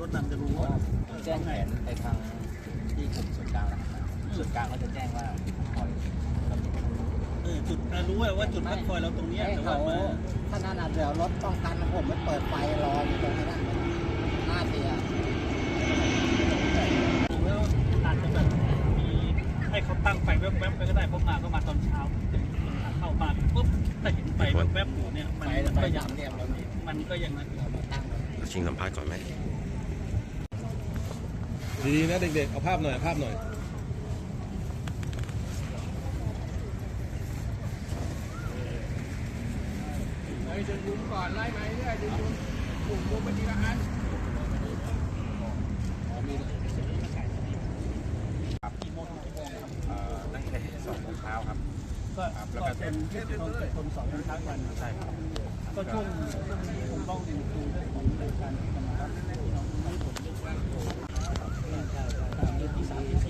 รถนำจะรู้ว่าแจ้งแผนไปทางที่กลุ่มส่วนกลางแล้วครับส่วนกลางก็จะแจ้งว่าปล่อยเออจุดอะรู้ว่าจุดพักคอยเราตรงเนี้ยให้แต่เขาว่ามาถ้านั่นอะเดี๋ยวรถป้องกันผมไม่เปิดไฟรออยู่ตรงนั้นหน้าเสียแล้วอาจจะแบบมีให้เขาตั้งไฟแวบๆไปก็ได้เพราะมาก็มาตอนเช้าเข้ามานปุ๊บถ้าเห็นไฟแวบๆอยู่เนี่ยมันไฟมันไฟก็ยังสามเหลี่ยมันก็ยังนั้นเรามาตั้งไว้เราชิงสัมภาษณ์ก่อนไหม ดีๆนะเด็กๆ เอาภาพหน่อยเอาภาพหน่อยตั้งแต่สองโมงเช้าครับ ก็ก็เป็นที่ตรงคนสองคนท้ายวันใช่ครับ ก็ช่วงช่วงนี้ผมต้องดูเรื่องของรายการที่จะมารับพี่น้องไม่ผมเรื่องว่าเดือนที่สามที่สี่ก็มาถึงแล้ว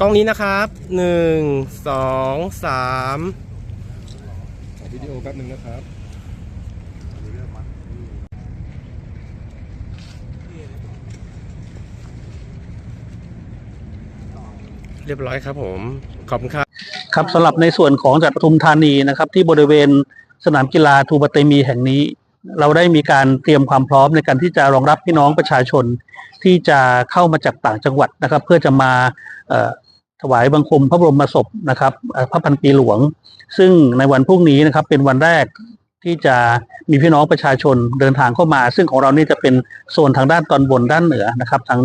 กล้องนี้นะครับหนึ่งสองสามขอวิดีโอแป๊บหนึ่งนะครับเรียบร้อยครับผมขอบคุณครับครับสำหรับในส่วนของจังหวัดปทุมธานีนะครับ ที่บริเวณสนามกีฬาทูบะเตมีแห่งนี้ เราได้มีการเตรียมความพร้อมในการที่จะรองรับพี่น้องประชาชนที่จะเข้ามาจากต่างจังหวัดนะครับ เพื่อจะมาเอ่อ ถวายบังคมพระบรมศพนะครับพระพันปีหลวง ซึ่งในวันพรุ่งนี้นะครับเป็นวันแรกที่จะมีพี่น้องประชาชนเดินทางเข้ามา ซึ่งของเรานี่จะเป็นโซนทางด้านตอนบนด้านเหนือนะครับ ทาง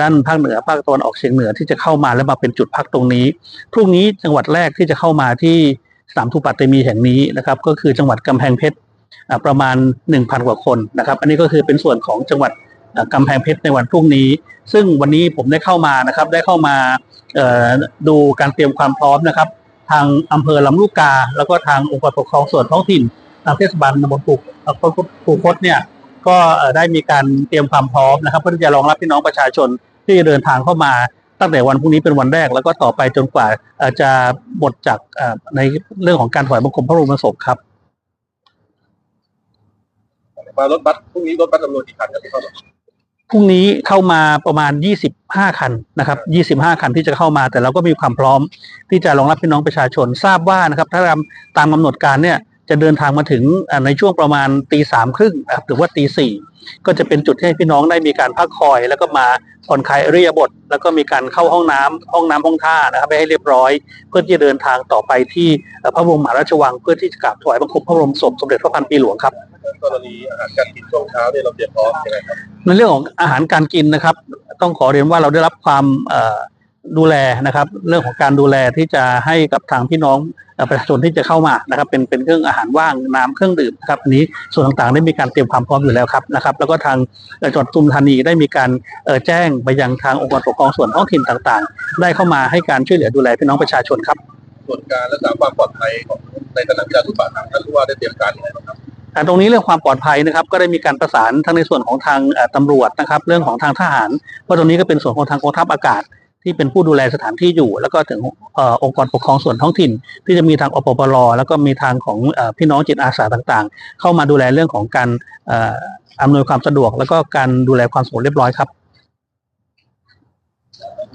ด้านภาคเหนือภาคตะวันออกเฉียงเหนือที่จะเข้ามาและมาเป็นจุดพักตรงนี้พรุ่งนี้จังหวัดแรกที่จะเข้ามาที่สนามทูปะเตมีแห่งนี้นะครับ ก็คือจังหวัดกำแพงเพชรประมาณ 1,000 กว่าคนนะครับ อันนี้ก็คือเป็นส่วนของจังหวัดอ่ากำแพงเพชรในวันพรุ่งนี้ ซึ่งวันนี้ผมได้เข้ามานะครับ ได้เข้ามา ดูการเตรียมความพร้อมนะครับ ทางอำเภอลำลูกกา แล้วก็ทางองค์กรปกครองส่วนท้องถิ่นทางเทศบาลตำบลปูเอ่อปูคดเนี่ยก็ได้มีการเตรียมความพร้อมนะครับ เพื่อที่จะรองรับพี่น้องประชาชนที่จะเดินทางเข้ามาตั้งแต่วันพรุ่งนี้เป็นวันแรก แล้วก็ต่อไปจนกว่าจะหมดจากในเรื่องของการถวายบังคมพระบรมศพครับมารถบัสพรุ่งนี้รถบัสจำนวนกี่คันครับที่ข้า พรุ่งนี้เข้ามาประมาณ 25 คันนะครับ 25 คันที่จะเข้ามา แต่เราก็มีความพร้อมที่จะรองรับพี่น้องประชาชนทราบว่านะครับ ถ้าตามตามกำหนดการเนี่ยจะเดินทางมาถึงในช่วงประมาณตีสามครึ่งหรือว่าตีสี่ก็จะเป็นจุดให้พี่น้องได้มีการพักคอย แล้วก็มาผ่อนคลายอริยบท แล้วก็มีการเข้าห้องน้ำห้องน้ำห้องท่านะครับไปให้เรียบร้อย เพื่อที่จะเดินทางต่อไปที่พระบรมมหาราชวังเพื่อที่จะกราบถวายบังคมพระบรมศพสมเด็จพระพันปีหลวงครับ กรณีอาหารการกินช่วงเช้าเนี่ยเราเตรียมพร้อมยังไงครับในเรื่องของอาหารการกินนะครับ ต้องขอเรียนว่าเราได้รับความเอ่อดูแลนะครับ เรื่องของการดูแลที่จะให้กับทางพี่น้องเอ่อประชาชนที่จะเข้ามานะครับ เป็นเป็นเครื่องอาหารว่างน้ำเครื่องดื่มนะครับอันนี้ส่วนต่างๆ ได้มีการเตรียมความพร้อมอยู่แล้วครับนะครับ แล้วก็ทางเอ่อจังหวัดปทุมธานีได้มีการเอ่อแจ้งไปยังทางองค์กรปกครองส่วนท้องถิ่นต่างๆ ได้เข้ามาให้การช่วยเหลือดูแลพี่น้องประชาชนครับส่วนการรักษาความปลอดภัยของในสนามกีฬาทุกป่าทางท่านผู้ว่าได้เตรียมการยังไงบ้างครับอ่า ตรงนี้เรื่องความปลอดภัยนะครับ ก็ได้มีการประสานทั้งในส่วนของทางเอ่อตำรวจนะครับ เรื่องของทางทหารเพราะตรงนี้ก็เป็นส่วนของทางกองทัพอากาศ ที่เป็นผู้ดูแลสถานที่อยู่ แล้วก็ถึงออองค์กรปกครองส่วนท้องถิ่น ที่จะมีทางอปปรแล้วก็มีทางของอพี่น้องจิตอาสาต่างๆ เข้ามาดูแลเรื่องของการอำนวยความสะดวก แล้วก็การดูแลความสงบเรียบร้อยครับ